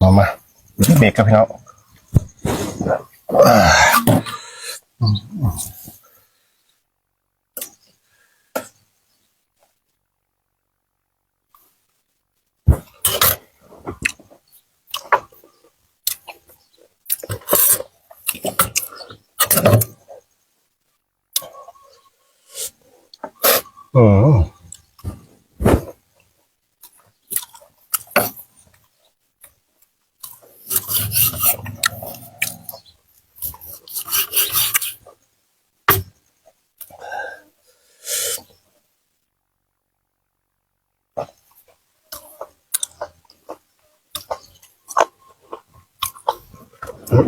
มามาเบรกครับพี่น้องอ่าอืม อั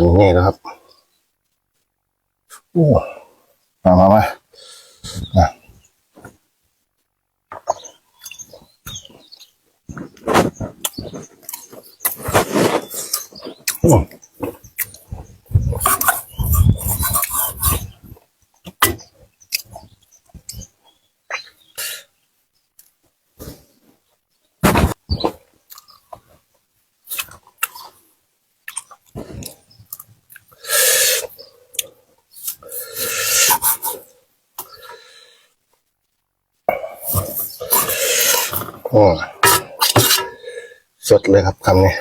นนี้นะครับโอ้มามามา โอ้สดเลยครับคำนี้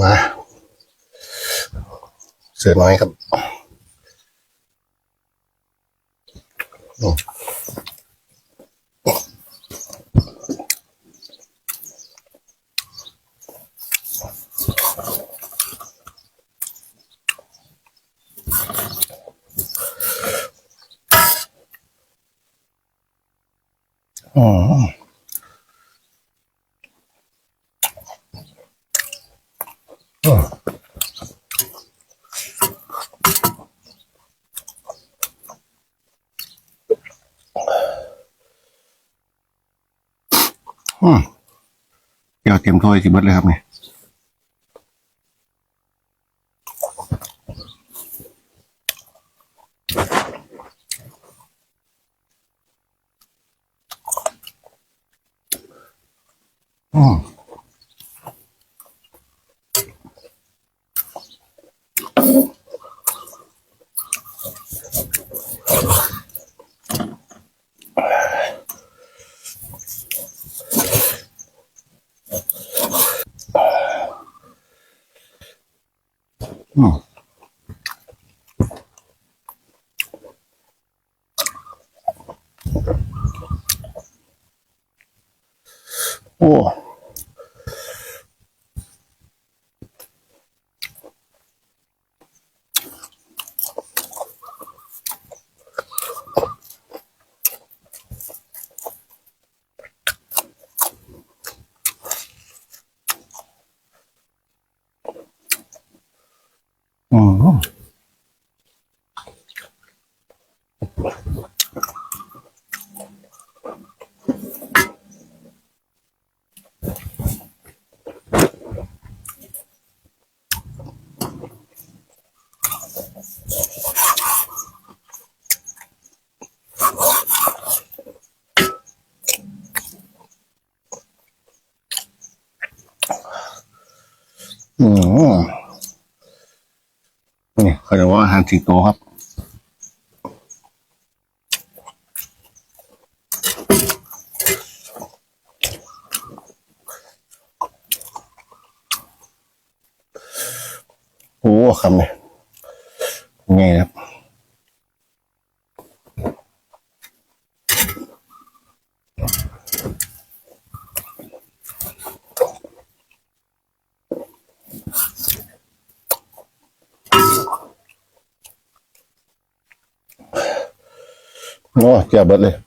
มา เสือน้อยครับ อืม อืมเดี๋ยวเตรียมถ้วยสิเบิดเลยครับเนี่ยอืม อืมโอ้อืม อืมนี่เขาเรียกว่าอาหารสิงโตครับโอ้คำเนี่ยไงครับ Oh, kia balik.